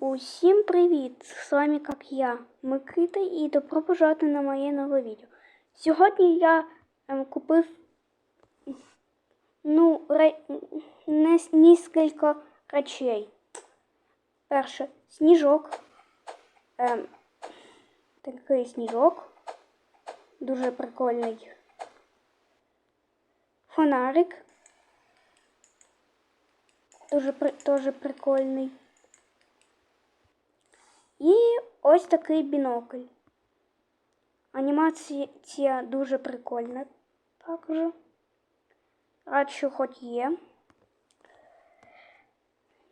Усім привіт! З вами як я, Микита, і добро пожаловать на моє нове відео. Сьогодні я ем, купив ну, ре... не... несколько речей. Перше, сніжок. Ем, такий сніжок. Дуже прикольний. Фонарик. Дуже при... теж прикольний. І ось такий бінокль. Анімація дуже прикольна також. Рад, що хоч є.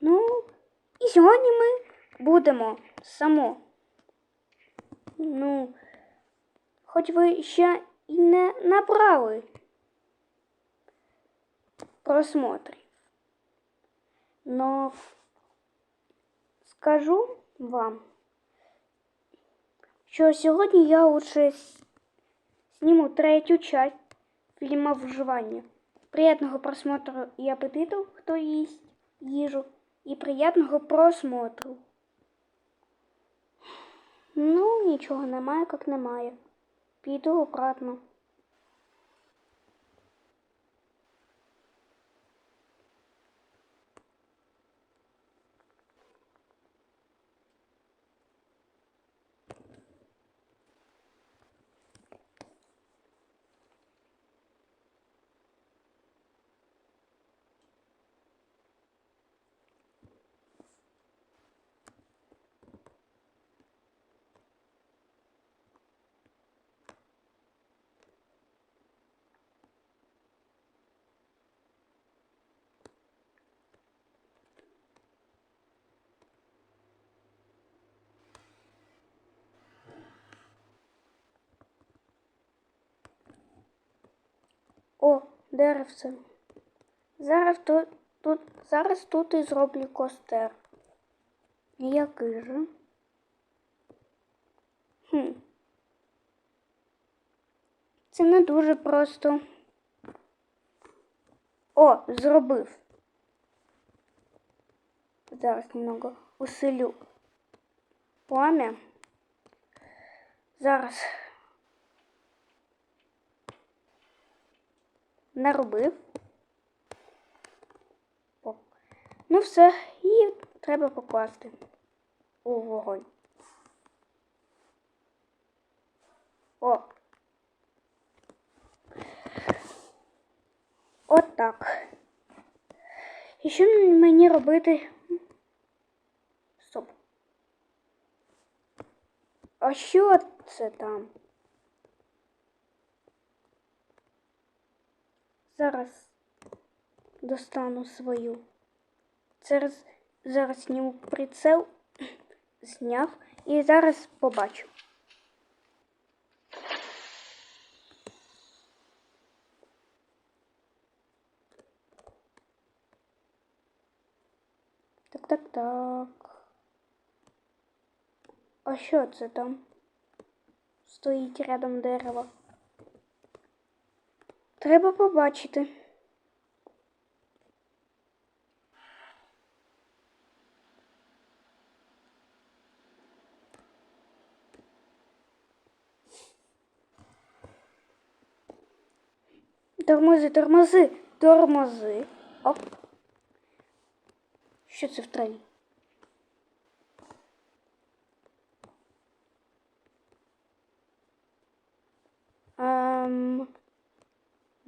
Ну, і сьогодні ми будемо само. Ну, хоч ви ще і не набрали просмотрів. Но скажу вам, що сьогодні я лучше зніму третю часть фільму «Вживання». Приятного просмотру і апетиту, хто їсть їжу, і приятного просмотру. Ну, нічого немає, як немає. Піду обратно. О, деревце. Зараз тут, тут, зараз тут і зроблю костер. Який же? Хм. Це не дуже просто. О, зробив. Зараз немного усилю пламя. Зараз. Наробив. О. Ну все, і треба покласти у вогонь. О. От так. І що мені робити? Стоп. А що це там? Зараз достану свою. Зараз зараз зніму прицел, зняв і зараз побачу. Так, так, так. А що це там? Стоїть рядом дерево. Треба побачити. Тормози, тормози, тормози. Оп. Що це в траві? Ем...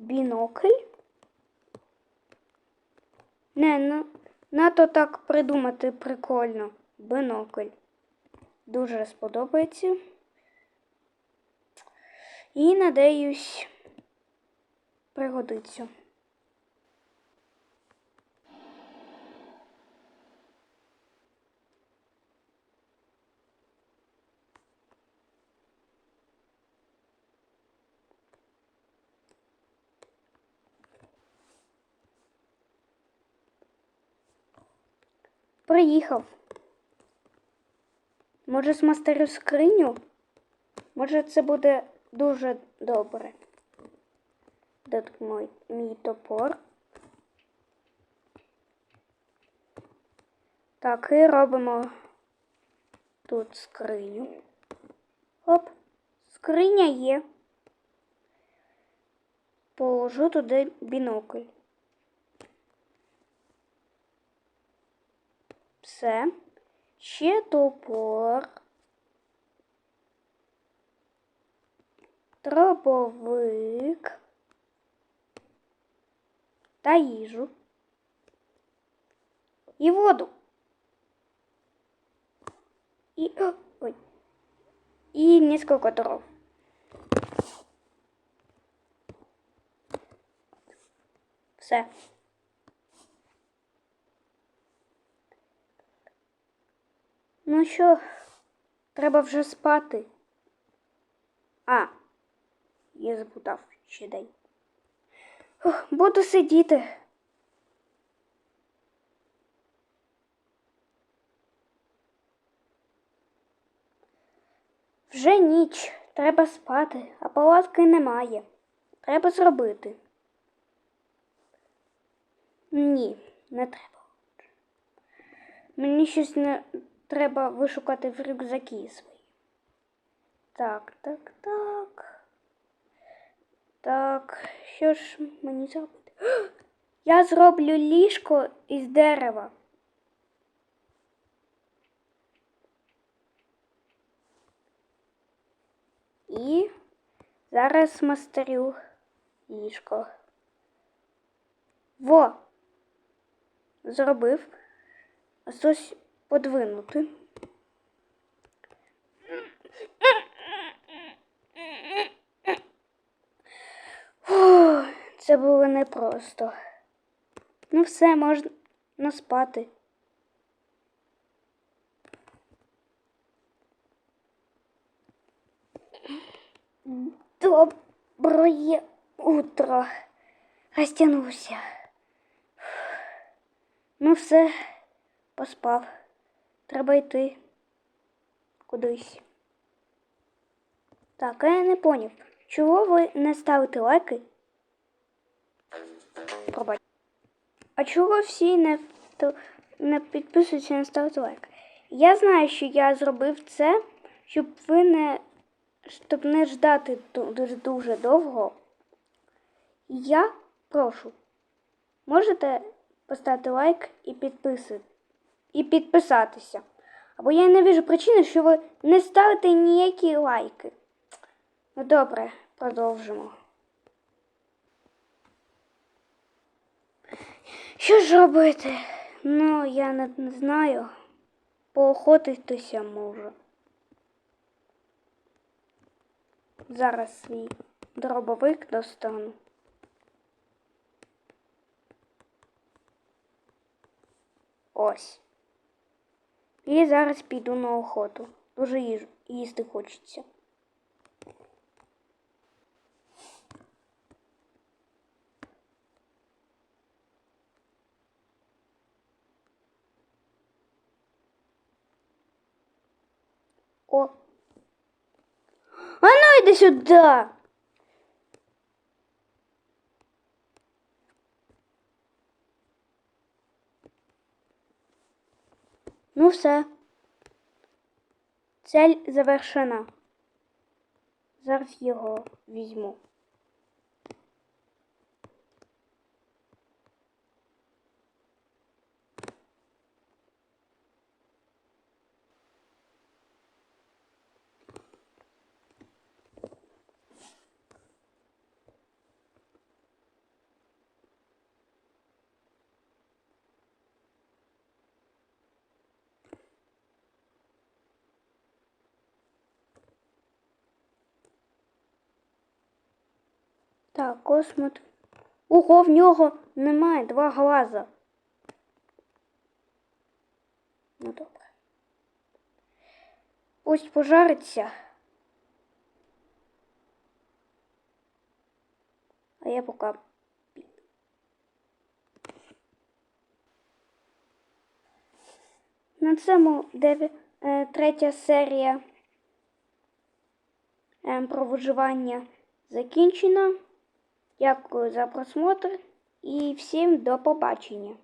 Бінокль? Не, ну, надто так придумати прикольно. Бінокль. Дуже сподобається. І надіюсь, пригодиться. Приїхав. Може, змастерю скриню? Може, це буде дуже добре. Де мій, мій топор? Так, і робимо тут скриню. Оп, скриня є. Положу туди бінокль. Все. Ще топор. Дробовик. Та їжу. І воду. І, ой. І несколько дров. Все. Ну що, треба вже спати. А, я запутав ще день. Ух, буду сидіти. Вже ніч, треба спати, а палатки немає. Треба зробити. Ні, не треба. Мені щось не треба вишукати в рюкзаки свої. Так, так, так. Так, що ж мені зробити? Я зроблю ліжко із дерева. І зараз мастерю ліжко. Во! Зробив. Ось подвинути. Фу, це було непросто. Ну все, можна спати. Доброе утро. Розтягнувся. Ну все, поспав. Треба йти кудись. Так, я не поняв, чого ви не ставите лайки? Пробач. А чого всі не, не підписуються і не ставите лайк? Я знаю, що я зробив це, щоб ви не щоб не ждати ду- дуже дуже довго. Я прошу, можете поставити лайк і підписи, і підписатися. Або я не вижу причини, що ви не ставите ніякі лайки. Ну добре, продовжимо. Що ж робити? Ну, я не, знаю. Поохотитися можу. Зараз свій дробовик достану. Ось. І зараз піду на охоту. Дуже їж, їсти хочеться. О. А ну йди сюди. Ну все. Цель завершена. Зараз його візьму. Так, космот. Ого, в нього немає два глаза. Ну добре. Пусть пожариться. А я піду. На цьому деві... е, третя серія е, про виживання закінчена. Дякую за просмотр і всім до побачення.